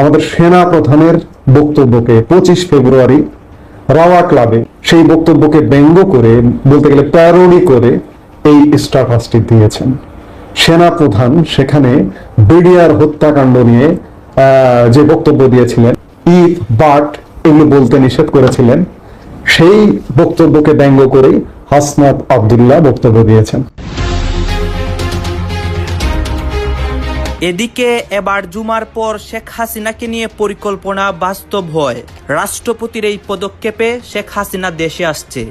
আমাদের সেনা প্রধানের বক্তব্যকে পঁচিশ ফেব্রুয়ারি রাওয়া ক্লাবে সেই বক্তব্যকে ব্যঙ্গ করে, বলতে গেলে প্যারোডি করে এই স্ট্যাটাসটি দিয়েছেন। সেনা প্রধান সেখানে বিডিআর হত্যাকাণ্ড নিয়ে যে বক্তব্য দিয়েছিলেন, ইফ বাট এগুলো বলতে নিষেধ করেছিলেন, সেই বক্তব্যকে ব্যঙ্গ করেই হাসনাত আবদুল্লাহ বক্তব্য দিয়েছেন। এদিকে এবার জুমার পর শেখ হাসিনাকে নিয়ে পরিকল্পনা বাস্তব হয়। রাষ্ট্রপতির এই পদক্ষেপে শেখ হাসিনা দেশে আসছে।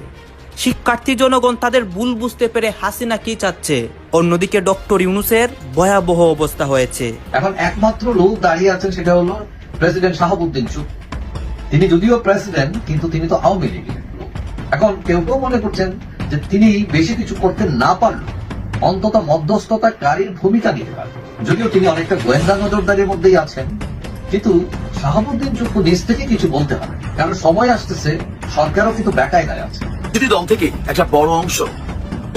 শিক্ষার্থী জনগণ তাদের ভুল বুঝতে পেরে হাসিনা কি চাচ্ছে? অন্যদিকে ডক্টর ইউনুসের ভয়াবহ অবস্থা হয়েছে। এখন একমাত্র লোক দাঁড়িয়ে আছেন সেটা হলো প্রেসিডেন্ট শাহাবুদ্দিন চুপ। তিনি যদিও প্রেসিডেন্ট, কিন্তু তিনি তো আওয়ামী লীগের এখন কেউ কেউ মনে করছেন যে তিনি বেশি কিছু করতে না পারলেও অন্তত মধ্যস্থতাকারীর ভূমিকা নিতে পারবেন যদিও তিনি অনেকটা গোয়েন্দা নজরদারির মধ্যেই আছেন, কিন্তু শাহাবুদ্দিন চুপ নিজ থেকে কিছু বলতে হবে কারণ সময় আসতেছে, সরকারও কিন্তু বেকায় গায়ে আছে। যদি দল থেকে একটা বড় অংশ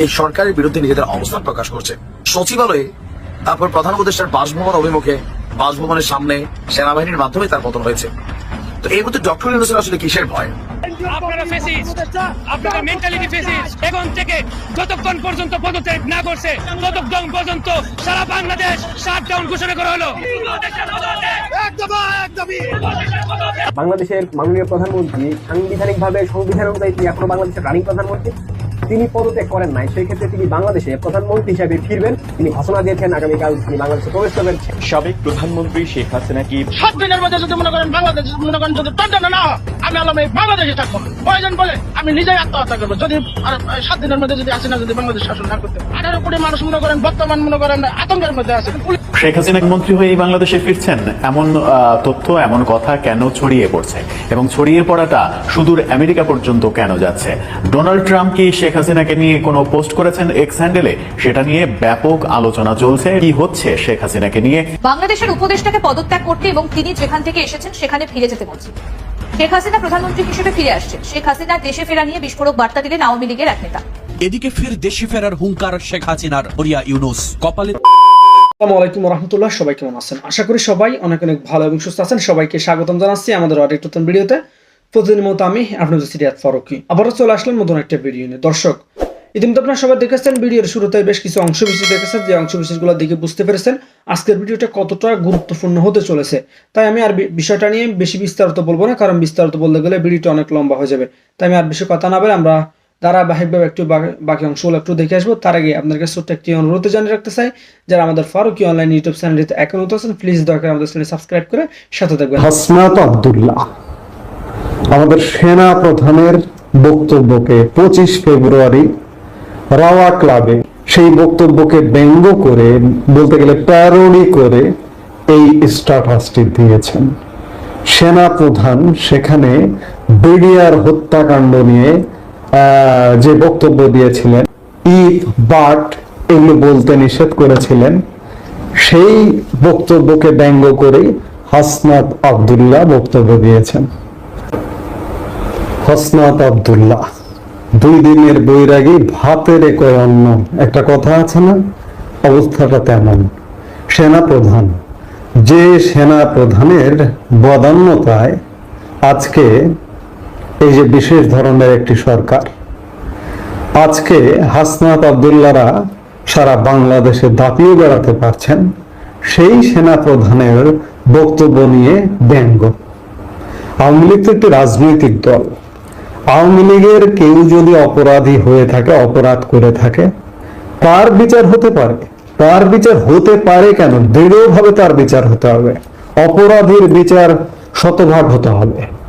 এই সরকারের বিরুদ্ধে নিজেদের অবস্থান প্রকাশ করছে। সচিবালয়ে তারপর প্রধান উপদেষ্টার বাসভবন অভিমুখে, বাসভবনের সামনে সেনাবাহিনীর মাধ্যমে তার পতন হয়েছে। তো এই মধ্যে ডক্টর ইউনুসের আসলে কিসের ভয়? মেন্টালিটি এখন থেকে যতক্ষণ পর্যন্ত পদত্যাগ না করছে, ততক্ষণ পর্যন্ত সারা বাংলাদেশ শাটডাউন ঘোষণা করা হলো। বাংলাদেশের মাননীয় প্রধানমন্ত্রী সাংবিধানিকভাবে সংবিধান অনুযায়ী এখনও বাংলাদেশের রানিং প্রধানমন্ত্রী। তিনি পদত্যাগ করেন নাই। সেই ক্ষেত্রে তিনি বাংলাদেশে প্রধানমন্ত্রী হিসেবে ফিরবেন। তিনি ঘোষণা দিয়েছেন আগামীকাল তিনি বাংলাদেশে প্রবেশ করবেন। সাবেক প্রধানমন্ত্রী শেখ হাসিনা কি সাত দিনের মধ্যে যদি মনে করেন বাংলাদেশ মনে করেন যদি টন্টন না হয়, আমি আলম এই বাংলাদেশে থাকব। প্রয়োজন বলে আমি নিজেই আত্মহত্যা করব। যদি সাত দিনের মধ্যে যদি আসে না যদি বাংলাদেশ শাসন না করতে আঠারো কোটি মানুষ মনে করেন বর্তমান মনে করেন আতঙ্কের মধ্যে আছে। শেখ হাসিনা মন্ত্রী হয়ে বাংলাদেশে ফিরছেন এমন তথ্য এমন কথা কেন ছড়িয়ে পড়ছে? এবং ছড়িয়ে পড়াটা সুদূর আমেরিকা পর্যন্ত কেন যাচ্ছে? ডোনাল্ড ট্রাম্প কি শেখ হাসিনাকে নিয়ে কোনো পোস্ট করেছেন এক্স হ্যান্ডেলে? সেটা নিয়ে ব্যাপক আলোচনা চলছে। কি হচ্ছে শেখ হাসিনাকে নিয়ে? বাংলাদেশের উপদেষ্টাকে পদত্যাগ করতে এবং তিনি যেখান থেকে এসেছেন সেখানে ফিরে যেতে বলছে। শেখ হাসিনা প্রধানমন্ত্রী হিসেবে ফিরে আসছে শেখ হাসিনা দেশে ফেরা নিয়ে বিস্ফোরক বার্তা দিলেন আওয়ামী লীগের এক নেতা। এদিকে ফের দেশে ফেরার হুঙ্কার শেখ হাসিনার হরিয়া ইউনুস। কপালে আসসালামু আলাইকুম রহমতুল্লাহ সবাই কেমন আছেন? আশা করি সবাই অনেক অনেক ভালো এবং সুস্থ আছেন। সবাইকে স্বাগতম জানাচ্ছি আমাদের আরেক নতুন ভিডিওতে। প্রতিদিনের মতো আমি আপনাদের সিরিয়াত ফারুকি। আবারও চলে আসলাম নতুন একটা ভিডিও নিয়ে। দর্শক, ইতিমধ্যে আপনারা সবাই দেখেছেন, ভিডিওর শুরুতে বেশ কিছু দেখেছেন। যে দেখে বুঝতে পেরেছেন আজকের ভিডিওটা কতটা গুরুত্বপূর্ণ হতে চলেছে। তাই আমি আর বিষয়টা নিয়ে বেশি বিস্তারিত বলব না, কারণ বিস্তারিত বলতে গেলে ভিডিওটা অনেক লম্বা হয়ে যাবে। তাই আমি আর বেশি কথা না বলে আমরা ধারাবাহিকভাবে একটু বাকি- অংশগুলো একটু দেখে আসব। তার আগে আপনার কাছে ছোট্ট একটি অনুরোধ জানিয়ে রাখতে চাই, যারা আমাদের ফারুকি অনলাইন ইউটিউব চ্যানেলটিতে এখন নতুন আছেন প্লিজ দয়া করে আমাদের চ্যানেল সাবস্ক্রাইব করে সাথে থাকবেন। হাসনাত আবদুল্লাহ, আমাদের সেনা প্রধানের বক্তব্যকে পঁচিশ ফেব্রুয়ারি রাওয়া ক্লাবে সেই বক্তব্যকে ব্যঙ্গ করে, বলতে গেলে প্যারোডি করে এই স্ট্যাটাসটি দিয়েছেন। সেনা প্রধান সেখানে বিডিআর হত্যাকাণ্ড নিয়ে যে বক্তব্য দিয়েছিলেন ইফ বাট এগুলো বলতে নিষেধ করেছিলেন, সেই বক্তব্যকে ব্যঙ্গ করেই হাসনাত আবদুল্লাহ বক্তব্য দিয়েছেন। হাসনাত আবদুল্লাহ, দুই দিনের বৈরাগী ভাতের একই অন্ন, একটা কথা আছে না? অবস্থাটা তেমন। সেনা প্রধান যে সেনা প্রধানের বদান্যতায় আজকে এই যে বিশেষ ধরনের একটি সরকার, আজকে হাসনাত আবদুল্লারা সারা বাংলাদেশে দাপিয়ে বেড়াতে পারছেন, সেই সেনা প্রধানের বক্তব্য নিয়ে ব্যঙ্গ। আওয়ামী লীগ একটি রাজনৈতিক দল। আওয়ামী লীগের কেউ যদি অপরাধী হয়ে থাকে, অপরাধ করে থাকে, তার বিচার হতে পারে। তার বিচার হতে পারে কেন? দৃঢ়ভাবে তার বিচার হতে হবে। অপরাধীর বিচার শতভাগ হতে হবে।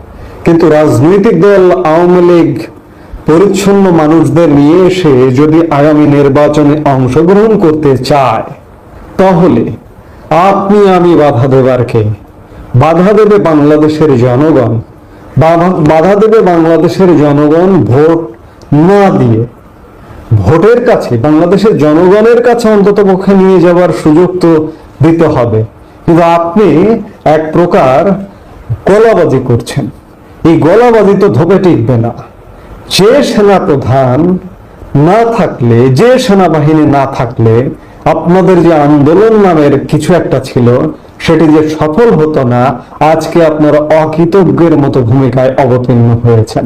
কিন্তু রাজনৈতিক দল আওয়ামী লীগ পরিচ্ছন্ন মানুষদের নিয়ে এসে যদি আগামী নির্বাচনে অংশগ্রহণ করতে চায়, তাহলে আপনি আমি বাধা দেবার কে? বাধা দেবে বাংলাদেশের জনগণ। বাধা- দেবে বাংলাদেশের জনগণ ভোট না দিয়ে। ভোটের কাছে, বাংলাদেশের জনগণের কাছে অন্তত পক্ষে নিয়ে যাওয়ার সুযোগ তো দিতে হবে। কিন্তু আপনি এক প্রকার গলাবাজি করছেন। এই গলাবাজি তো ধোপে টিকবে না। যে সেনা প্রধান না থাকলে, যে সেনাবাহিনী না থাকলে, আপনাদের যে আন্দোলন নামের কিছু একটা ছিল, সেটি যে সফল হতো না, আজকে আপনারা অকৃতজ্ঞের মতো ভূমিকায় অবতীর্ণ হয়েছেন।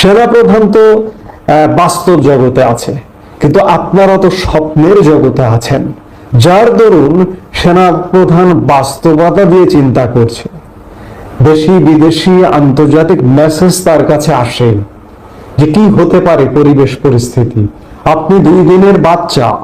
সেনাপ্রধান তো বাস্তব জগতে আছে, কিন্তু আপনারা তো স্বপ্নের জগতে আছেন। যার দরুন সেনাপ্রধান বাস্তবতা দিয়ে চিন্তা করছে। দেশি, বিদেশি আন্তর্জাতিক মেসেজ তার কাছে আসে যে কি হতে পারে পরিবেশ পরিস্থিতি। আপনি দুই দিনের বাচ্চা।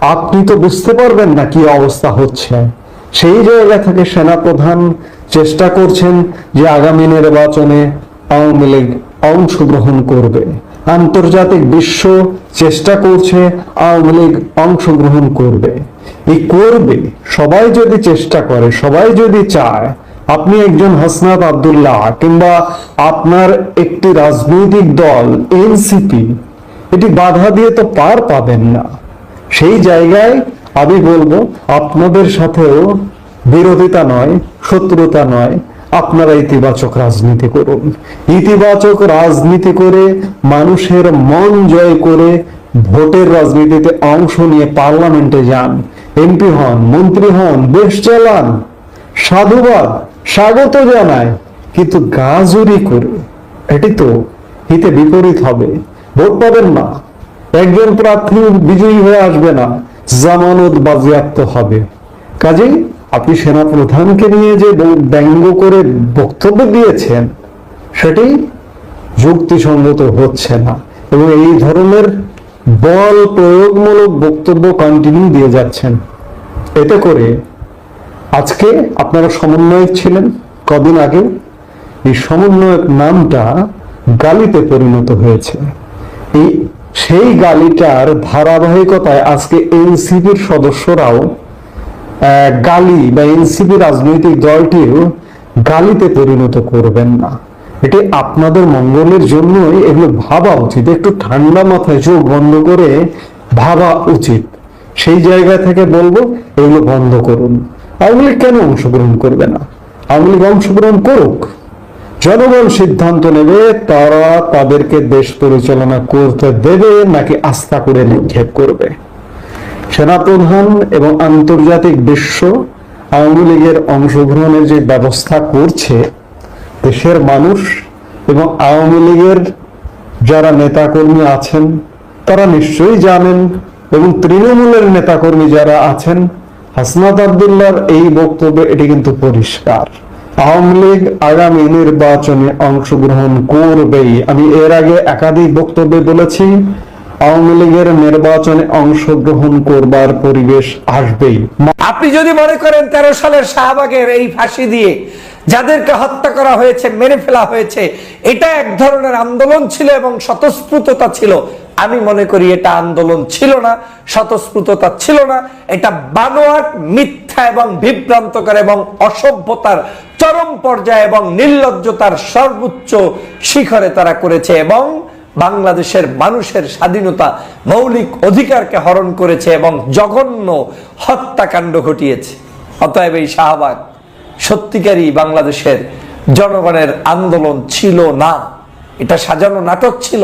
আপনি তো বুঝতে পারবেন না কি অবস্থা হচ্ছে। সেই জায়গা থেকে সেনাপ্রধান চেষ্টা করছেন যে আগামী নির্বাচনে আওয়ামী লীগ অংশগ্রহণ করবে। আন্তর্জাতিক বিশ্ব চেষ্টা করছে আওয়ামী লীগ অংশগ্রহণ করবে। এই করবে। সবাই যদি চেষ্টা করে, সবাই যদি চায় আপনি একজন হাসনাত আবদুল্লাহ কিংবা আপনার একটি রাজনৈতিক দল এনসিপি এটি বাধা দিয়ে তো পার পাবেন না। সেই জায়গায় আমি বলব, আপনাদের সাথেও বিরোধিতা নয়, শত্রুতা নয়, আপনারা ইতিবাচক রাজনীতি করুন। ইতিবাচক রাজনীতি করে মানুষের মন জয় করে ভোটের রাজনীতিতে অংশ নিয়ে পার্লামেন্টে যান। এমপি হন, মন্ত্রী হন দেশ চালান। সাধুবাদ। স্বাগত জানায় কিন্তু গা গাজুরি করে, এটি তো হিতে বিপরীত হবে। ভোট পাবেন না। একজন প্রার্থী বিজয়ী হয়ে আসবে না, জামানত বাজেয়াপ্ত হবে। কাজেই আপনি সেনা প্রধানকে নিয়ে যে ব্যঙ্গ করে বক্তব্য দিয়েছেন, সেটি যুক্তিসঙ্গত হচ্ছে না, এবং এই ধরনের বল প্রয়োগমূলক বক্তব্য কন্টিনিউ দিয়ে যাচ্ছেন। এতে করে আজকে আপনারা সমন্বয়ক ছিলেন কদিন আগে। এই সমন্বয়ক নামটা গালিতে পরিণত হয়েছে। এই সেই গালিটার ধারাবাহিকতায় আজকে এনসিপির সদস্যরাও গালি বা এনসিপি রাজনৈতিক দলটিও গালিতে পরিণত করবেন না। এটি আপনাদের মঙ্গলের জন্যই এগুলো ভাবা উচিত। একটু ঠান্ডা মাথায় চোখ বন্ধ করে ভাবা উচিত। সেই জায়গা থেকে বলব, এগুলো বন্ধ করুন। আওয়ামী লীগ কেন অংশগ্রহণ করবে না? আওয়ামী লীগ অংশগ্রহণ করুক। জনগণ সিদ্ধান্ত নেবে, তারা তাদেরকে দেশ পরিচালনা করতে দেবে নাকি আস্থা করে নিক্ষেপ করবে? সেনাপ্রধান এবং আন্তর্জাতিক বিশ্ব আওয়ামী লীগের অংশগ্রহণের যে ব্যবস্থা করছে, দেশের মানুষ এবং আওয়ামী লীগের যারা নেতাকর্মী আছেন, তারা নিশ্চয়ই জানেন এবং তৃণমূলের নেতাকর্মী যারা আছেন হাসনাত আবদুল্লাহর এই বক্তব্য, এটি কিন্তু পরিষ্কার। আওয়ামী লীগ আগামী নির্বাচনে অংশগ্রহণ করবেই। আমি এর আগে একাধিক বক্তব্যে বলেছি, আওয়ামী লীগের নির্বাচনে অংশগ্রহণ করবার পরিবেশ আসবেই। আপনি যদি মনে করেন তেরো সালের শাহবাগের এই ফাঁসি দিয়ে যাদেরকে হত্যা করা হয়েছে, মেরে ফেলা হয়েছে, এটা এক ধরনের আন্দোলন ছিল এবং স্বতঃস্ফূর্ততা ছিল। আমি মনে করি এটা আন্দোলন ছিল না, স্বতঃস্ফূর্ততা ছিল না। এটা বানোয়াট, মিথ্যা এবং বিভ্রান্তকর এবং অসভ্যতার চরম পর্যায়ে এবং নির্লজ্জতার সর্বোচ্চ শিখরে তারা করেছে এবং বাংলাদেশের মানুষের স্বাধীনতা, মৌলিক অধিকারকে হরণ করেছে এবং জঘন্য হত্যাকাণ্ড ঘটিয়েছে। অতএব এই শাহবাগ সত্যিকারই বাংলাদেশের জনগণের আন্দোলন ছিল না। এটা সাজানো নাটক ছিল।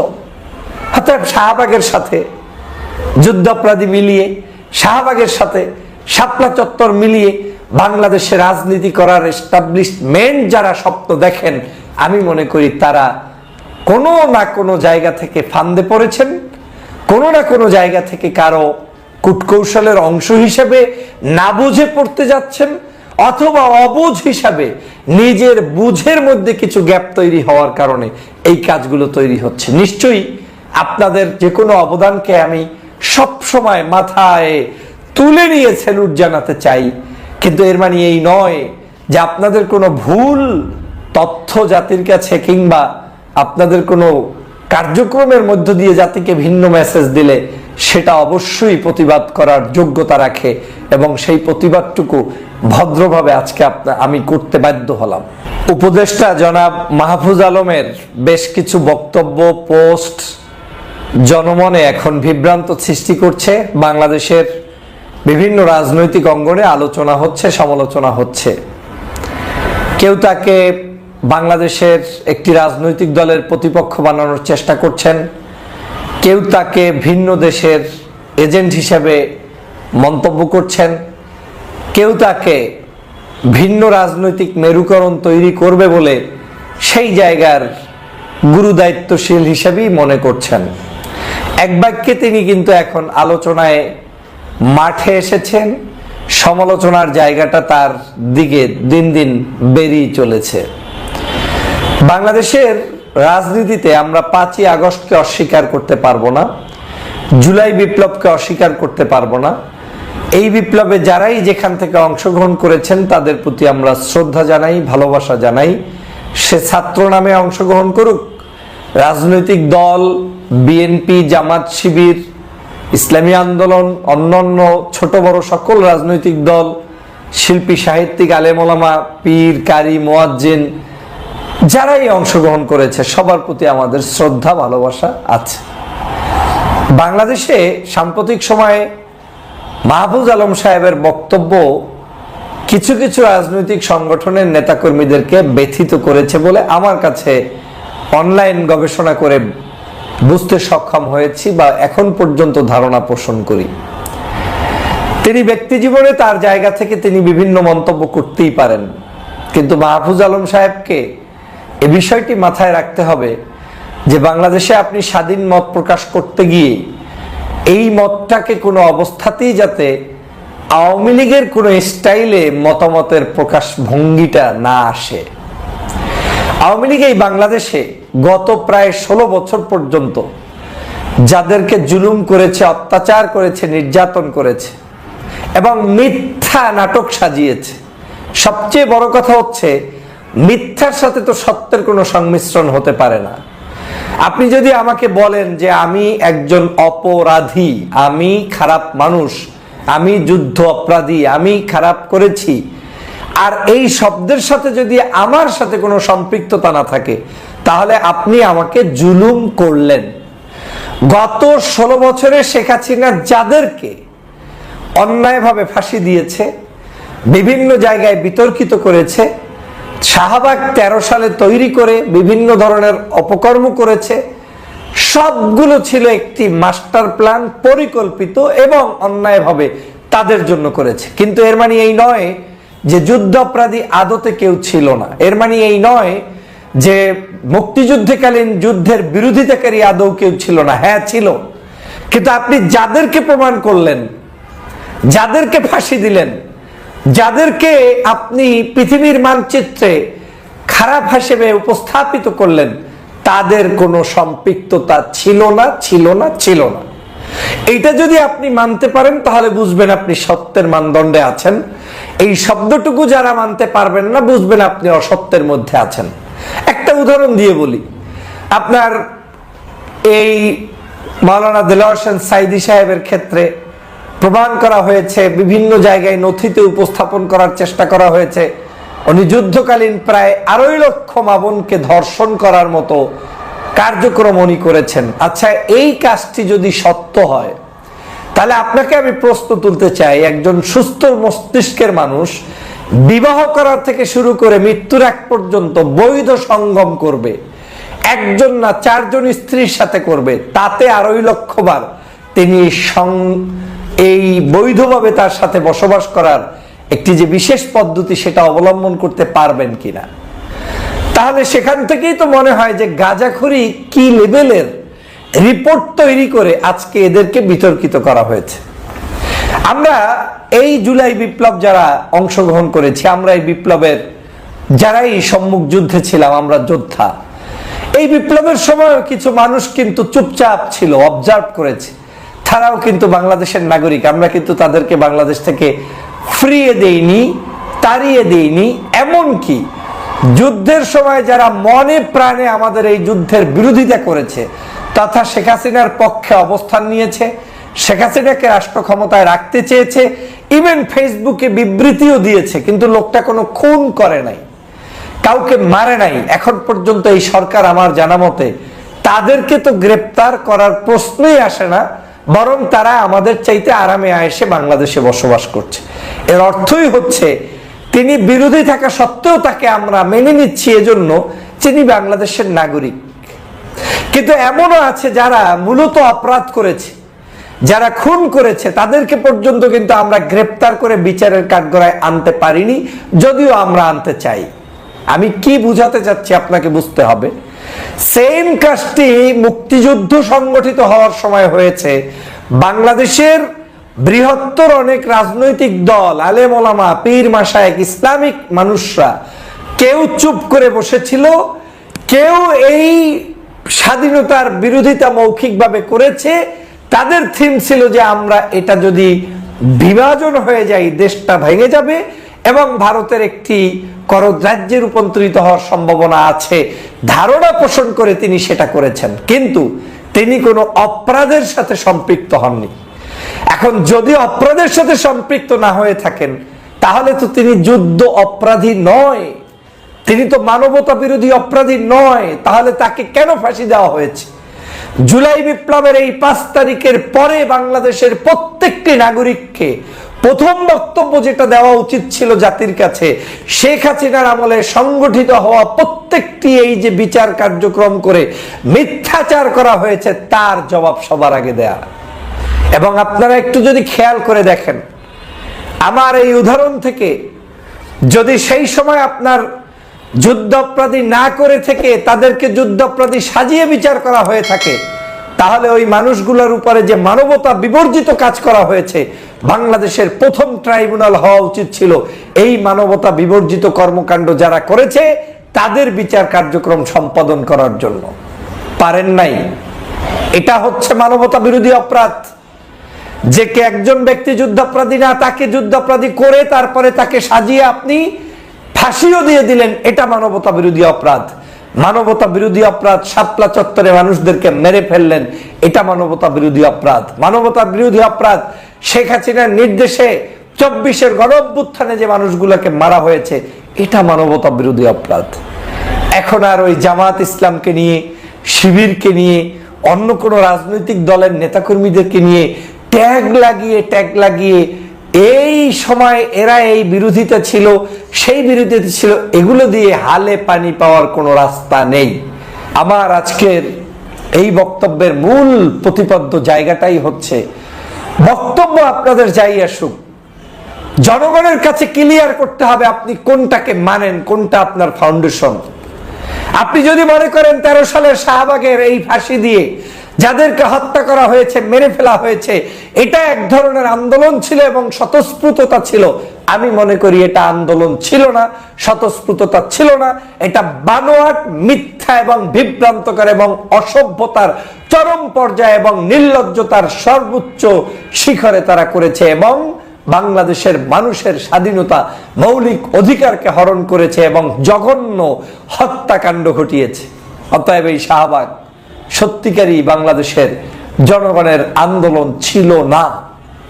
অতএব শাহবাগের সাথে যুদ্ধাপরাধী মিলিয়ে, শাহবাগের সাথে শাপলা চত্বর মিলিয়ে বাংলাদেশে রাজনীতি করার এস্টাবলিশমেন্ট যারা স্বপ্ন দেখেন, আমি মনে করি তারা কোনো না কোনো জায়গা থেকে ফান্দে পড়েছেন। কোনো না কোনো জায়গা থেকে কারও কূটকৌশলের অংশ হিসেবে না বুঝে পড়তে যাচ্ছেন। অথবা অবুঝ হিসাবে নিজের বুঝের মধ্যে কিছু গ্যাপ তৈরি হওয়ার কারণে এই কাজগুলো তৈরি হচ্ছে। নিশ্চয়ই আপনাদের যে কোনো অবদানকে আমি সব সময় মাথায় তুলে নিয়ে সেলুট জানাতে চাই, কিন্তু এর মানে এই নয় যে আপনাদের কোনো ভুল তথ্য জাতির কাছে কিংবা আপনাদের কোনো কার্যক্রমের মধ্য দিয়ে জাতিকে ভিন্ন মেসেজ দিলে সেটা অবশ্যই প্রতিবাদ করার যোগ্যতা রাখে এবং সেই প্রতিবাদটুকু ভদ্রভাবে আজকে আপনা আমি করতে বাধ্য হলাম। উপদেষ্টা জনাব মাহফুজ আলমের বেশ কিছু বক্তব্য, পোস্ট জনমনে এখন বিভ্রান্ত সৃষ্টি করছে। বাংলাদেশের বিভিন্ন রাজনৈতিক অঙ্গনে আলোচনা হচ্ছে, সমালোচনা হচ্ছে। কেউ তাকে বাংলাদেশের একটি রাজনৈতিক দলের প্রতিপক্ষ বানানোর চেষ্টা করছেন। কেউ তাকে ভিন্ন দেশের এজেন্ট হিসেবে মন্তব্য করছেন, কেউ তাকে ভিন্ন রাজনৈতিক মেরুকরণ তৈরি করবে বলে সেই জায়গার গুরু দায়িত্বশীল হিসেবেই মনে করছেন। এক বাক্যে তিনি কিন্তু এখন আলোচনায় মাঠে এসেছেন, সমালোচনার জায়গাটা তার দিকে দিন দিন বেরিয়ে চলেছে। বাংলাদেশের রাজনীতিতে আমরা পাঁচই আগস্টকে অস্বীকার করতে পারব না, জুলাই বিপ্লবকে অস্বীকার করতে পারব না এই বিপ্লবে যারাই যেখান থেকে অংশগ্রহণ করেছেন, তাদের প্রতি আমরা শ্রদ্ধা জানাই, ভালোবাসা জানাই। সে ছাত্র নামে অংশগ্রহণ করুক। রাজনৈতিক দল বিএনপি জামাত শিবির, ইসলামী আন্দোলন, অন্যান্য ছোট বড় সকল রাজনৈতিক দল, শিল্পী, সাহিত্যিক আলেমোলামা পীর, কারি, মোয়াজ্জিন, যারাই অংশগ্রহণ করেছে, সবার প্রতি আমাদের শ্রদ্ধা, ভালোবাসা আছে। বাংলাদেশে সাম্প্রতিক সময়ে মাহফুজ আলম সাহেবের বক্তব্য কিছু কিছু রাজনৈতিক সংগঠনের নেতাকর্মীদেরকে ব্যথিত করেছে বলে আমার কাছে অনলাইন গবেষণা করে বুঝতে সক্ষম হয়েছি বা এখন পর্যন্ত ধারণা পোষণ করি। তিনি ব্যক্তি জীবনে তার জায়গা থেকে তিনি বিভিন্ন মন্তব্য করতেই পারেন। কিন্তু মাহফুজ আলম সাহেবকে এ বিষয়টি মাথায় রাখতে হবে যে বাংলাদেশে আপনি স্বাধীন মত প্রকাশ করতে গিয়ে এই মতটাকে কোনো অবস্থাতেই যাতে আওয়ামী লীগের কোনো স্টাইলে মতামতের প্রকাশ ভঙ্গিটা না আসে। আওয়ামী লীগ এই বাংলাদেশে গত প্রায় ষোলো বছর পর্যন্ত যাদেরকে জুলুম করেছে, অত্যাচার করেছে, নির্যাতন করেছে এবং মিথ্যা নাটক সাজিয়েছে। সবচেয়ে বড় কথা হচ্ছে, মিথ্যার সাথে তো সত্যের কোনো সংমিশ্রণ হতে পারে না। আপনি যদি আমাকে বলেন যে আমি একজন অপরাধী, আমি খারাপ মানুষ, আমি যুদ্ধ অপরাধী, আমি খারাপ করেছি, আর এই শব্দের সাথে যদি আমার সাথে কোনো সম্পৃক্ততা না থাকে, তাহলে আপনি আমাকে জুলুম করলেন। গত ষোলো বছরে শেখ হাসিনা যাদেরকে অন্যায়ভাবে ফাঁসি দিয়েছে, বিভিন্ন জায়গায় বিতর্কিত করেছে শাহবাগ তেরো সালে তৈরি করে বিভিন্ন ধরনের অপকর্ম করেছে। সবগুলো ছিল একটি মাস্টার প্ল্যান পরিকল্পিত এবং অন্যায়ভাবে তাদের জন্য করেছে। কিন্তু এর মানে এই নয় যে যুদ্ধ অপরাধী আদতে কেউ ছিল না। এর মানে এই নয় যে মুক্তিযুদ্ধকালীন যুদ্ধের বিরোধিতাকারী আদৌ কেউ ছিল না। হ্যাঁ ছিল। কিন্তু আপনি যাদেরকে প্রমাণ করলেন, যাদেরকে ফাঁসি দিলেন যাদেরকে আপনি পৃথিবীর মানচিত্রে খারাপ হিসেবে উপস্থাপিত করলেন, তাদের কোনো সম্পৃক্ততা ছিল না ছিল না ছিল না। এইটা যদি আপনি মানতে পারেন, তাহলে বুঝবেন আপনি সত্যের মানদণ্ডে আছেন। এই শব্দটুকু যারা মানতে পারবেন না, বুঝবেন আপনি অসত্যের মধ্যে আছেন। একটা উদাহরণ দিয়ে বলি। আপনার এই মাওলানা দেলোয়ার হোসেন সাইদি সাহেবের ক্ষেত্রে প্রমাণ করা হয়েছে, বিভিন্ন জায়গায় নথিতে উপস্থাপন করার চেষ্টা করা হয়েছে। উনি যুদ্ধকালীন প্রায় আড়াই লক্ষ মাবনকে ধর্ষণ করার মতো কার্যক্রম উনি করেছেন। আচ্ছা এই কাজটি যদি সত্য হয়, তাহলে আপনাকে আমি প্রশ্ন তুলতে চাই, একজন সুস্থ মস্তিষ্কের মানুষ বিবাহ করার থেকে শুরু করে মৃত্যুর এক পর্যন্ত বৈধ সঙ্গম করবে, একজন না চারজন স্ত্রীর সাথে করবে, তাতে আড়াই লক্ষ বার তিনি সং- এই বৈধভাবে তার সাথে বসবাস করার একটি যে বিশেষ পদ্ধতি, সেটা অবলম্বন করতে পারবেন কিনা? তাহলে সেখান থেকেই তো মনে হয় যে গাজাখুরি কি লেভেলের রিপোর্ট তৈরি করে আজকে এদেরকে বিতর্কিত করা হয়েছে। আমরা এই জুলাই বিপ্লব যারা অংশগ্রহণ করেছি, আমরা এই বিপ্লবের যারাই সম্মুখ যুদ্ধে ছিলাম, আমরা যোদ্ধা। এই বিপ্লবের সময় কিছু মানুষ কিন্তু চুপচাপ ছিল অবজার্ভ করেছে। তারাও কিন্তু বাংলাদেশের নাগরিক, আমরা কিন্তু তাদেরকে বাংলাদেশ থেকে ফ্রিয়ে দেইনি, তাড়িয়ে দেইনি। এমনকি যুদ্ধের সময় যারা মনে প্রাণে আমাদের এই যুদ্ধের বিরোধিতা করেছে, তথা শেখ হাসিনার পক্ষে অবস্থান নিয়েছে, শেখ হাসিনাকে রাষ্ট্র ক্ষমতায় রাখতে চেয়েছে ইভেন ফেসবুকে বিবৃতিও দিয়েছে, কিন্তু লোকটা কোনো খুন করে নাই, কাউকে মারে নাই। এখন পর্যন্ত এই সরকার আমার জানা মতে তাদেরকে তো গ্রেপ্তার করার প্রশ্নই আসে না বরং তারা আমাদের চাইতে আরামে আয়েসে বাংলাদেশে বসবাস করছে। এর অর্থই হচ্ছে, তিনি বিরোধী থাকা সত্ত্বেও তাকে আমরা মেনে নিচ্ছি এজন্য তিনি বাংলাদেশের নাগরিক। কিন্তু এমনও আছে যারা মূলত অপরাধ করেছে, যারা খুন করেছে, তাদেরকে পর্যন্ত কিন্তু আমরা গ্রেপ্তার করে বিচারের কাঠগড়ায় আনতে পারিনি, যদিও আমরা আনতে চাই। আমি কি বুঝাতে চাচ্ছি আপনাকে বুঝতে হবে। সেম কাজটি মুক্তিযুদ্ধ সংগঠিত হওয়ার সময় হয়েছে। বাংলাদেশের বৃহত্তর অনেক রাজনৈতিক দল, আলেম ওলামা, পীর মাসায়েক ইসলামিক মানুষরা কেউ চুপ করে বসেছিল, কেউ এই স্বাধীনতার বিরোধিতা মৌখিকভাবে করেছে। তাদের থিম ছিল যে আমরা এটা যদি বিভাজন হয়ে যাই, দেশটা ভেঙে যাবে। এবং ভারতের একটি করদ রাজ্যে রূপান্তরিত হওয়ার সম্ভাবনা আছে। ধারণা পোষণ করে তিনি সেটা করেছেন। কিন্তু তিনি কোনো অপরাধের সাথে সম্পৃক্ত হননি। এখন যদি অপরাধের সাথে সম্পৃক্ত না হয়ে থাকেন, তাহলে তো তিনি যুদ্ধ অপরাধী নয়। তিনি তো মানবতা বিরোধী অপরাধী নয়। তাহলে তাকে কেন ফাঁসি দেওয়া হয়েছে? জুলাই বিপ্লবের এই পাঁচ তারিখের পরে বাংলাদেশের প্রত্যেকটি নাগরিককে প্রথম বক্তব্য যেটা দেওয়া উচিত ছিল জাতির কাছে, শেখ হাসিনার আমলে সংগঠিত হওয়া প্রত্যেকটি এই যে বিচার কার্যক্রম করে মিথ্যাচার করা হয়েছে, তার জবাব সবার আগে দেয়া। এবং আপনারা একটু যদি খেয়াল করে দেখেন, আমার এই উদাহরণ থেকে যদি সেই সময় আপনার যুদ্ধাপরাধী না করে থেকে তাদেরকে যুদ্ধাপরাধী সাজিয়ে বিচার করা হয়ে থাকে তাহলে ওই মানুষগুলোর উপরে যে মানবতা বিবর্জিত কাজ করা হয়েছে, বাংলাদেশের প্রথম ট্রাইব্যুনাল হওয়া উচিত ছিল এই মানবতা বিবর্জিত কর্মকাণ্ড যারা করেছে, তাদের বিচার কার্যক্রম সম্পাদন করার জন্য। পারেন নাই। এটা হচ্ছে মানবতা বিরোধী অপরাধ। যে কে একজন ব্যক্তি যুদ্ধাপরাধী না, তাকে যুদ্ধাপরাধী করে তারপরে তাকে সাজিয়ে আপনি ফাঁসিও দিয়ে দিলেন, এটা মানবতা বিরোধী অপরাধ। মানবতা বিরোধী অপরাধ, শাপলা চত্বরে মানুষদেরকে মেরে ফেললেন, এটা মানবতা বিরোধী অপরাধ। মানবতা বিরোধী অপরাধ শেখ হাসিনার নির্দেশে চব্বিশের গণ অভ্যুত্থানে যে মানুষগুলোকে মারা হয়েছে, এটা মানবতা বিরোধী অপরাধ। এখন আর ওই জামাত ইসলামকে নিয়ে, শিবিরকে নিয়ে, অন্য কোনো রাজনৈতিক দলের নেতাকর্মীদেরকে নিয়ে ট্যাগ লাগিয়ে ট্যাগ লাগিয়ে এই সময় এরা এই বিরোধিতা ছিল, সেই বিরোধিতা ছিল, এগুলো দিয়ে হালে পানি পাওয়ার কোনো রাস্তা নেই। আমার আজকের এই বক্তব্যের মূল প্রতিপাদ্য জায়গাটাই হচ্ছে, বক্তব্য আপনাদের যাই আসুক, জনগণের কাছে ক্লিয়ার করতে হবে আপনি কোনটাকে মানেন, কোনটা আপনার ফাউন্ডেশন আপনি যদি মনে করেন তেরো সালের শাহবাগের এই ফাঁসি দিয়ে যাদেরকে হত্যা করা হয়েছে, মেরে ফেলা হয়েছে, এটা এক ধরনের আন্দোলন ছিল এবং স্বতঃস্ফূর্ততা ছিল। আমি মনে করি এটা আন্দোলন ছিল না, স্বতঃস্ফূর্ততা ছিল না। এটা বানোয়াট, মিথ্যা এবং বিভ্রান্তকর এবং অসভ্যতার চরম পর্যায়ে এবং নির্লজ্জতার সর্বোচ্চ শিখরে তারা করেছে এবং বাংলাদেশের মানুষের স্বাধীনতা মৌলিক অধিকারকে হরণ করেছে এবং জঘন্য হত্যাকাণ্ড ঘটিয়েছে। অতএব এই শাহবাগ সত্যিকারই বাংলাদেশের জনগণের আন্দোলন ছিল না।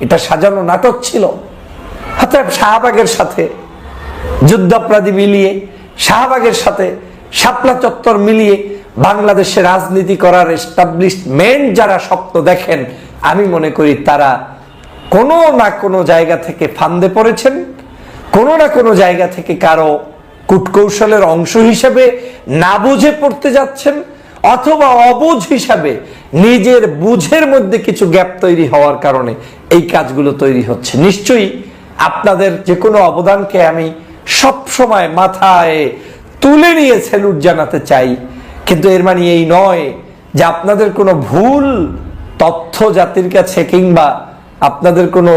এটা সাজানো নাটক ছিল। শাহবাগের সাথে যুদ্ধাপরাধী মিলিয়ে, শাহবাগের সাথে শাপলা চত্বর মিলিয়ে বাংলাদেশে রাজনীতি করার এস্টাবলিশমেন্ট যারা স্বপ্ন দেখেন, আমি মনে করি তারা কোনো না কোনো জায়গা থেকে ফান্দে পড়েছেন। কোনো না কোনো জায়গা থেকে কারও কূটকৌশলের অংশ হিসেবে না বুঝে পড়তে যাচ্ছেন। অথবা অবুঝ হিসাবে নিজের বুঝের মধ্যে কিছু গ্যাপ তৈরি হওয়ার কারণে এই কাজগুলো তৈরি হচ্ছে। নিশ্চয়ই আপনাদের যে কোনো অবদানকে আমি সব সময় মাথায় তুলে নিয়ে স্যালুট জানাতে চাই, কিন্তু এর মানে এই নয় যে আপনাদের কোনো ভুল, তথ্য জাতির কাছে কিংবা আপনাদের কোনো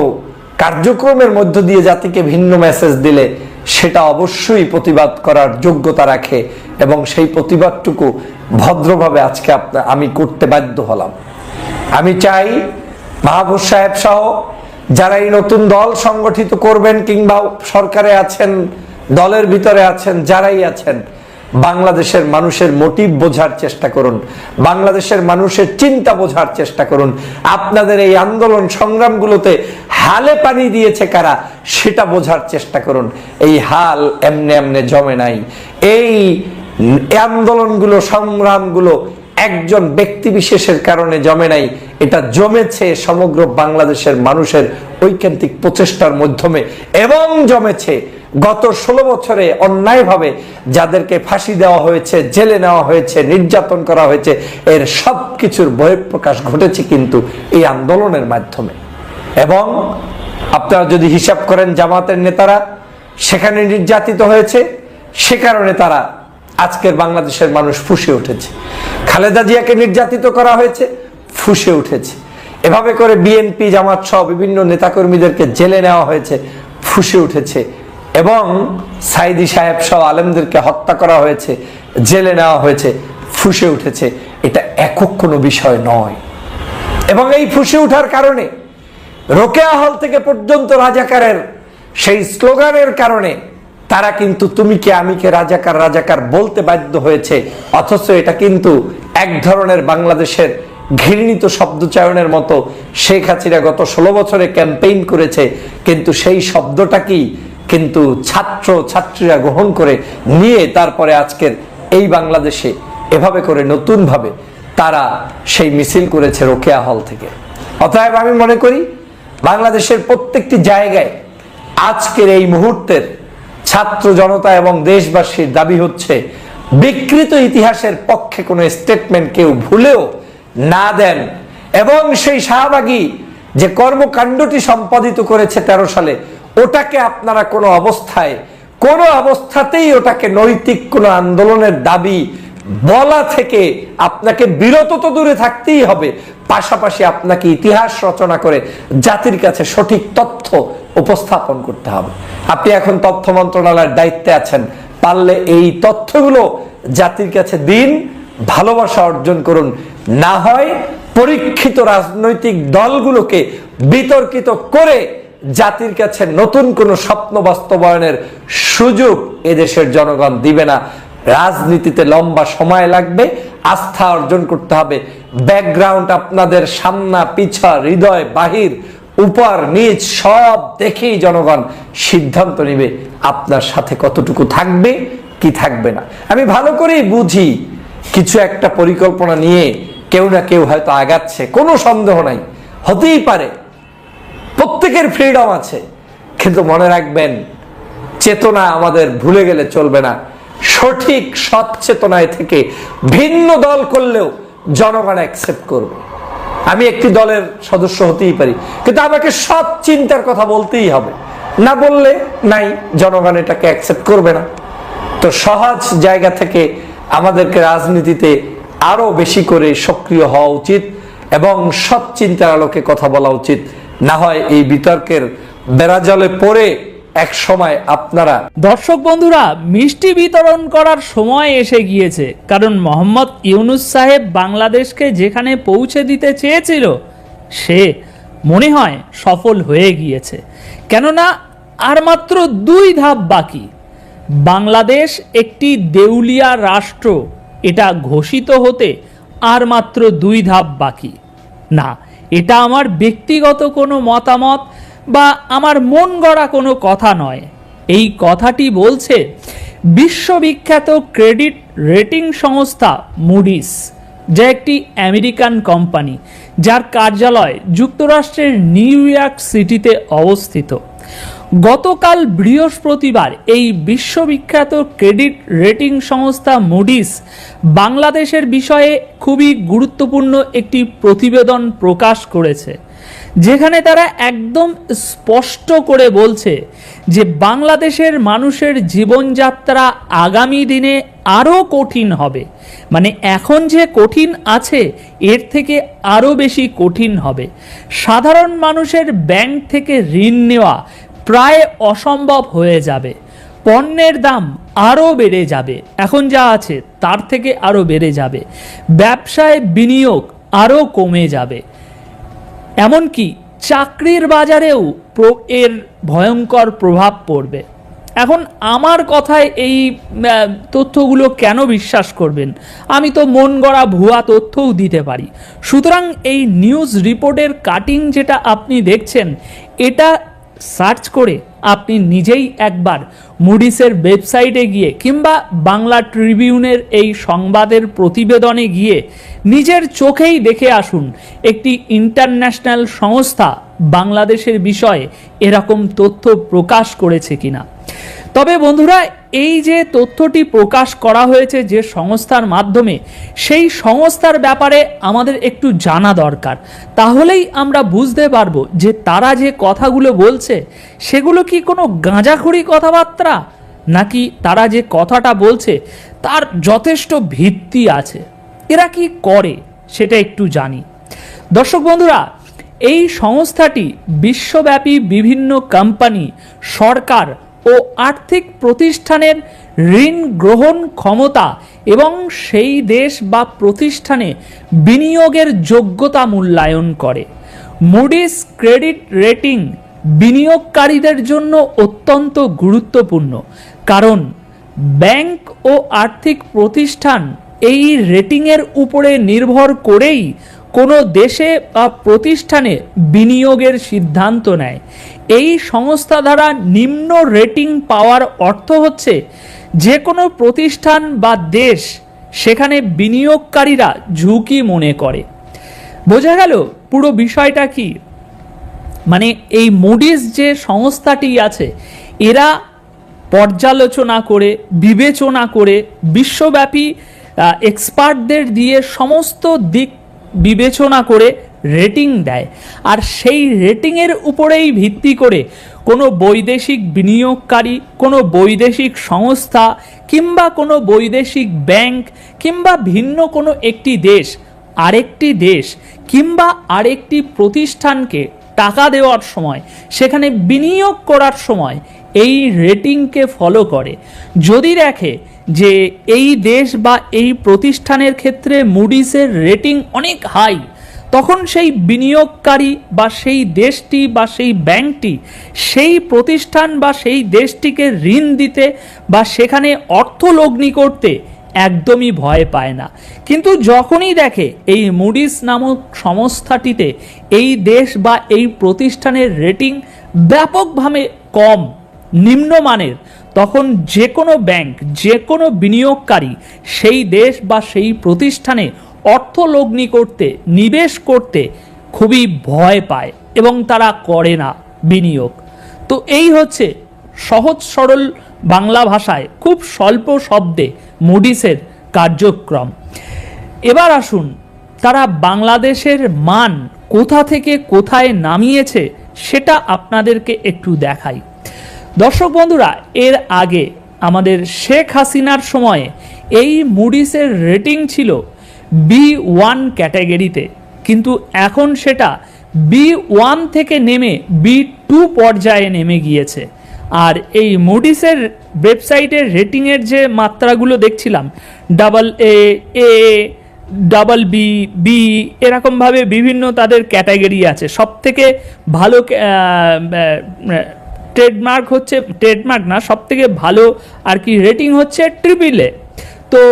কার্যক্রমের মধ্য দিয়ে জাতিকে ভিন্ন মেসেজ দিলে সেটা অবশ্যই প্রতিবাদ করার যোগ্যতা রাখে এবং সেই প্রতিবাদটুকু ভদ্রভাবে আজকে আপনার আমি করতে বাধ্য হলাম। আমি চাই মাহবুব সাহেব সহ যারা এই নতুন দল সংগঠিত করবেন কিংবা সরকারে আছেন, দলের ভিতরে আছেন, যারাই আছেন বাংলাদেশের মানুষের মোটিভ বোঝার চেষ্টা করুন। বাংলাদেশের মানুষের চিন্তা বোঝার চেষ্টা করুন। আপনাদের এই আন্দোলন সংগ্রামগুলোতে হালে পানি দিয়েছে কারা, সেটা বোঝার চেষ্টা করুন। এই হাল এমনে এমনে জমে নাই। এই আন্দোলনগুলো, সংগ্রামগুলো একজন ব্যক্তি বিশেষের কারণে জমে নাই। এটা জমেছে সমগ্র বাংলাদেশের মানুষের ঐকান্তিক প্রচেষ্টার মাধ্যমে এবং জমেছে গত ষোলো বছরে অন্যায়ভাবে যাদেরকে ফাঁসি দেওয়া হয়েছে, জেলে নেওয়া হয়েছে, নির্যাতন করা হয়েছে, এর সব কিছুর বহিঃপ্রকাশ ঘটেছে কিন্তু এই আন্দোলনের মাধ্যমে। এবং আপনারা যদি হিসাব করেন জামাতের নেতারা, সেখানে নির্যাতিত হয়েছে, সে কারণে তারা আজকের বাংলাদেশের মানুষ ফুসে উঠেছে। খালেদা জিয়াকে নির্যাতিত করা হয়েছে, ফুসে উঠেছে। এভাবে করে বিএনপি, জামাত সহ বিভিন্ন নেতাকর্মীদেরকে জেলে নেওয়া হয়েছে, ফুসে উঠেছে। এবং সাইদি সাহেব সহ আলেমদেরকে হত্যা করা হয়েছে, জেলে নেওয়া হয়েছে, ফুসে উঠেছে, এটা একক কোনো বিষয় নয়। এবং এই ফুসে উঠার কারণে, রোকেয়া হল থেকে পর্যন্ত রাজাকারের সেই স্লোগানের কারণে, তারা কিন্তু তুমি কে, আমি কে, রাজাকার রাজাকার বলতে বাধ্য হয়েছে। অথচ এটা কিন্তু এক ধরনের বাংলাদেশের ঘৃণিত শব্দচয়নের মতো শেখ হাসিনা গত ষোলো বছরে ক্যাম্পেইন করেছে, কিন্তু সেই শব্দটাকেই কিন্তু ছাত্র ছাত্রীরা গ্রহণ করে নিয়ে তারপরে আজকের এই বাংলাদেশে এভাবে করে নতুনভাবে তারা সেই মিছিল করেছে রোকেয়া হল থেকে। অতএব আমি মনে করি বাংলাদেশের প্রত্যেকটি জায়গায় আজকের এই মুহূর্তের ছাত্র জনতা এবং দেশবাসীর দাবি হচ্ছে, বিকৃত ইতিহাসের পক্ষে কোনো স্টেটমেন্ট কেউ ভুলেও না দেন। এবং সেই শাহবাগী যে কর্মকাণ্ডটি সম্পাদিত করেছে তেরো সালে ওটাকে আপনারা কোনো অবস্থায়, কোনো অবস্থাতেই ওটাকে নৈতিক কোনো আন্দোলনের দাবি বলা থেকে আপনাকে বিরত তো দূরে থাকতেই হবে। পাশাপাশি আপনাকে ইতিহাস রচনা করে জাতির কাছে সঠিক তথ্য উপস্থাপন করতে হবে। আপনি এখন তথ্য মন্ত্রণালয়ের দায়িত্বে আছেন। পারলে এই তথ্যগুলো জাতির কাছে দিন, ভালোবাসা অর্জন করুন। না হয় পরীক্ষিত রাজনৈতিক দলগুলোকে বিতর্কিত করে জাতির কাছে নতুন কোনো স্বপ্ন বাস্তবায়নের সুযোগ এদেশের জনগণ দিবে না। রাজনীতিতে লম্বা সময় লাগবে, আস্থা অর্জন করতে হবে। ব্যাকগ্রাউন্ড আপনাদের সামনা, পিছা, হৃদয়, বাহির, উপর, নিচ, সব দেখেই জনগণ সিদ্ধান্ত নেবে আপনার সাথে কতটুকু থাকবে, কি থাকবে না। আমি ভালো করেই বুঝি, কিছু একটা পরিকল্পনা নিয়ে কেউ না কেউ হয়তো আগাচ্ছে, কোনো সন্দেহ নাই। হতেই পারে প্রত্যেকের ফ্রিডম আছে। কিন্তু মনে রাখবেন, চেতনা আমাদের ভুলে গেলে চলবে না। সঠিক সৎ চেতনায় থেকে ভিন্ন দল করলেও জনগণ অ্যাকসেপ্ট করবে। আমি একটি দলের সদস্য হতেই পারি, কিন্তু আমাকে সৎ চিন্তার কথা বলতেই হবে। না বললে নাই, জনগণ এটাকে অ্যাকসেপ্ট করবে না। তো সহজ জায়গা থেকে আমাদেরকে রাজনীতিতে আরও বেশি করে সক্রিয় হওয়া উচিত এবং সৎ চিন্তার আলোকে কথা বলা উচিত। না হয় এই বিতর্কের বেড়াজলে পড়ে এক সময় আপনারা। দর্শক বন্ধুরা, মিষ্টি বিতরণ করার সময় এসে গিয়েছে, কারণ মোহাম্মদ ইউনুস সাহেব বাংলাদেশকে যেখানে পৌঁছে দিতে চেয়েছিল, সে মনে হয় সফল হয়ে গিয়েছে। কেননা আর মাত্র দুই ধাপ বাকি। বাংলাদেশ একটি দেউলিয়া রাষ্ট্র, এটা ঘোষিত হতে আর মাত্র দুই ধাপ বাকি। না এটা আমার ব্যক্তিগত কোনো মতামত বা আমার মন গড়া কোনো কথা নয়। এই কথাটি বলছে বিশ্ববিখ্যাত ক্রেডিট রেটিং সংস্থা মুডিস যা একটি আমেরিকান কোম্পানি, যার কার্যালয় যুক্তরাষ্ট্রের নিউ ইয়র্ক সিটিতে অবস্থিত। গতকাল বৃহস্পতিবার এই বিশ্ববিখ্যাত ক্রেডিট রেটিং সংস্থা মুডিস বাংলাদেশের বিষয়ে খুবই গুরুত্বপূর্ণ একটি প্রতিবেদন প্রকাশ করেছে, যেখানে তারা একদম স্পষ্ট করে বলছে যে বাংলাদেশের মানুষের জীবনযাত্রা আগামী দিনে আরও কঠিন হবে। মানে এখন যে কঠিন আছে, এর থেকে আরও বেশি কঠিন হবে। সাধারণ মানুষের ব্যাংক থেকে ঋণ নেওয়া প্রায় অসম্ভব হয়ে যাবে। পণ্যের দাম আরও বেড়ে যাবে। এখন যা আছে তার থেকে আরও বেড়ে যাবে। ব্যবসায় বিনিয়োগ আরও কমে যাবে। এমনকি চাকরির বাজারেও এর ভয়ঙ্কর প্রভাব পড়বে। এখন আমার কথায় এই তথ্যগুলো কেন বিশ্বাস করবেন? আমি তো মন গড়া ভুয়া তথ্যও দিতে পারি। সুতরাং এই নিউজ রিপোর্টের কাটিং যেটা আপনি দেখছেন, এটা সার্চ করে আপনি নিজেই একবার মুডিসের ওয়েবসাইটে গিয়ে কিংবা বাংলা ট্রিবিউনের এই সংবাদের প্রতিবেদনে গিয়ে নিজের চোখেই দেখে আসুন একটি ইন্টারন্যাশনাল সংস্থা বাংলাদেশের বিষয়ে এরকম তথ্য প্রকাশ করেছে কিনা। তবে বন্ধুরা, এই যে তথ্যটি প্রকাশ করা হয়েছে যে সংস্থার মাধ্যমে, সেই সংস্থার ব্যাপারে আমাদের একটু জানা দরকার। তাহলেই আমরা বুঝতে পারব যে তারা যে কথাগুলো বলছে, সেগুলো কি কোনো গাঁজাখড়ি কথাবার্তা? নাকি তারা যে কথাটা বলছে, তার যথেষ্ট ভিত্তি আছে। এরা কি করে, সেটা একটু জানি। দর্শক বন্ধুরা, এই সংস্থাটি বিশ্বব্যাপী বিভিন্ন কোম্পানি, সরকার ও আর্থিক প্রতিষ্ঠানের ঋণ গ্রহণ ক্ষমতা এবং সেই দেশ বা প্রতিষ্ঠানে বিনিয়োগের যোগ্যতা মূল্যায়ন করে। মুডিস ক্রেডিট রেটিং বিনিয়োগকারীদের জন্য অত্যন্ত গুরুত্বপূর্ণ, কারণ ব্যাংক ও আর্থিক প্রতিষ্ঠান এই রেটিংয়ের উপরে নির্ভর করেই কোনো দেশে বা প্রতিষ্ঠানে বিনিয়োগের সিদ্ধান্ত নেয়। এই সংস্থা দ্বারা নিম্ন রেটিং পাওয়ার অর্থ হচ্ছে যে কোনো প্রতিষ্ঠান বা দেশ সেখানে বিনিয়োগকারীরা ঝুঁকি মনে করে। বোঝা গেল পুরো বিষয়টা কি? মানে এই মুডিস যে সংস্থাটি আছে, এরা পর্যালোচনা করে, বিবেচনা করে, বিশ্বব্যাপী এক্সপার্টদের দিয়ে সমস্ত দিক বিবেচনা করে রেটিং দেয়। আর সেই রেটিংয়ের উপরেই ভিত্তি করে কোনো বৈদেশিক বিনিয়োগকারী, কোনো বৈদেশিক সংস্থা কিংবা কোনো বৈদেশিক ব্যাংক কিংবা ভিন্ন কোনো একটি দেশ, আরেকটি দেশ কিংবা আরেকটি প্রতিষ্ঠানকে টাকা দেওয়ার সময়, সেখানে বিনিয়োগ করার সময় এই রেটিংকে ফলো করে। যদি দেখে যে এই দেশ বা এই প্রতিষ্ঠানের ক্ষেত্রে মুডিসের রেটিং অনেক হাই তখন সেই বিনিয়োগকারী বা সেই দেশটি বা সেই ব্যাংকটি, সেই প্রতিষ্ঠান বা সেই দেশটিকে ঋণ দিতে বা সেখানে অর্থ লগ্নি করতে একদমই ভয় পায় না। কিন্তু যখনই দেখে এই মুডিস নামক সংস্থাটিতে এই দেশ বা এই প্রতিষ্ঠানের রেটিং ব্যাপকভাবে কম, নিম্নমানের, তখন যে কোনো ব্যাংক, যে কোনো বিনিয়োগকারী সেই দেশ বা সেই প্রতিষ্ঠানে অর্থ লগ্নি করতে, নিবেশ করতে খুবই ভয় পায় এবং তারা করে না বিনিয়োগ। তো এই হচ্ছে সহজ সরল বাংলা ভাষায় খুব স্বল্প শব্দে মুডিসের কার্যক্রম। এবার আসুন, তারা বাংলাদেশের মান কোথা থেকে কোথায় নামিয়েছে সেটা আপনাদেরকে একটু দেখাই। দর্শক বন্ধুরা, এর আগে আমাদের শেখ হাসিনার সময়ে এই মুডিসের রেটিং ছিল বি ওয়ান ক্যাটাগরিতে কিন্তু এখন সেটা বি ওয়ান থেকে নেমে বি টু পর্যায়ে নেমে গিয়েছে। আর এই মুডিসের ওয়েবসাইটের রেটিংয়ের যে মাত্রাগুলো দেখছিলাম double A A double B B এরকমভাবে বিভিন্ন তাদের ক্যাটাগরি আছে। সব থেকে ভালো ট্রেডমার্ক হচ্ছে ট্রেডমার্ক না সব থেকে ভালো আর কি রেটিং হচ্ছে ট্রিপল এ তো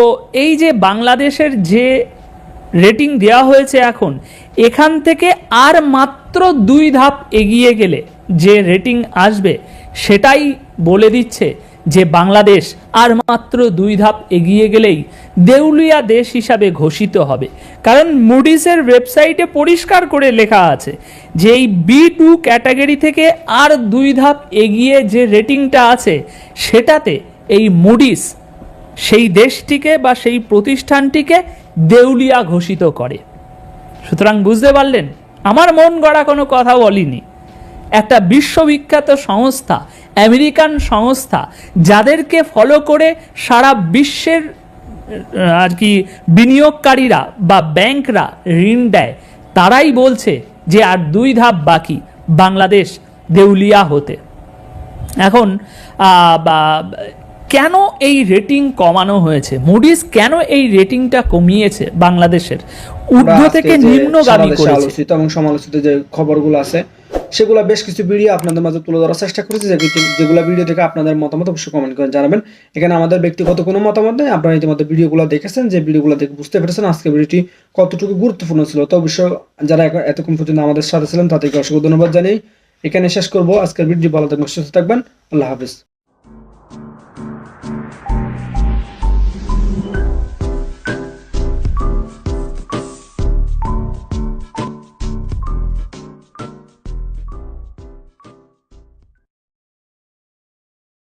এই যে বাংলাদেশের যে রেটিং দেওয়া হয়েছে এখন, এখান থেকে আর মাত্র দুই ধাপ এগিয়ে গেলে যে রেটিং আসবে, সেটাই বলে দিচ্ছে যে বাংলাদেশ আর মাত্র দুই ধাপ এগিয়ে গেলেই দেউলিয়া দেশ হিসাবে ঘোষিত হবে। কারণ মুডিসের ওয়েবসাইটে পরিষ্কার করে লেখা আছে যে এই বি টু ক্যাটাগরি থেকে আর দুই ধাপ এগিয়ে যে রেটিংটা আছে, সেটাতে এই মুডিস সেই দেশটিকে বা সেই প্রতিষ্ঠানটিকে দেউলিয়া ঘোষিত করে। সুতরাং বুঝতে পারলেন, আমার মন গড়া কোনো কথা বলিনি। একটা বিশ্ববিখ্যাত সংস্থা, আমেরিকান সংস্থা, যাদেরকে ফলো করে সারা বিশ্বের আর কি, বিনিয়োগকারীরা বা ব্যাংকরা ঋণ দেয়, তারাই বলছে যে আর দুই ধাপ বাকি, বাংলাদেশ দেউলিয়া হতে। এখন কেন এই রেটিং কমানো হয়েছে? মুডিস কেন এই রেটিংটা কমিয়েছে বাংলাদেশের? ঊর্ধ্ব থেকে নিম্নগামী করেছে। আলোচিত এবং সমালোচিত যে খবরগুলো আছে সেগুলো বেশ কিছু ভিডিও আপনাদের মাঝে তুলে ধরার চেষ্টা করেছি। যে- যেগুলো ভিডিও থেকে আপনাদের মতামত অবশ্যই কমেন্ট করে জানাবেন। এখানে আমাদের ব্যক্তিগত কোনো মতামত নেই। আপনারা ইতিমধ্যে ভিডিওগুলো দেখেছেন। যে ভিডিওগুলো দেখে বুঝতে পেরেছেন আজকে ভিডিওটি কতটুকু গুরুত্বপূর্ণ ছিল। তো অবশ্য যারা এতক্ষণ পর্যন্ত আমাদের সাথে ছিলেন তাদেরকে অসংখ্য ধন্যবাদ জানিয়ে এখানে শেষ করব। আজকের ভিডিও ভালো থাকবেন সুস্থ থাকবেন। আল্লাহ হাফিজ।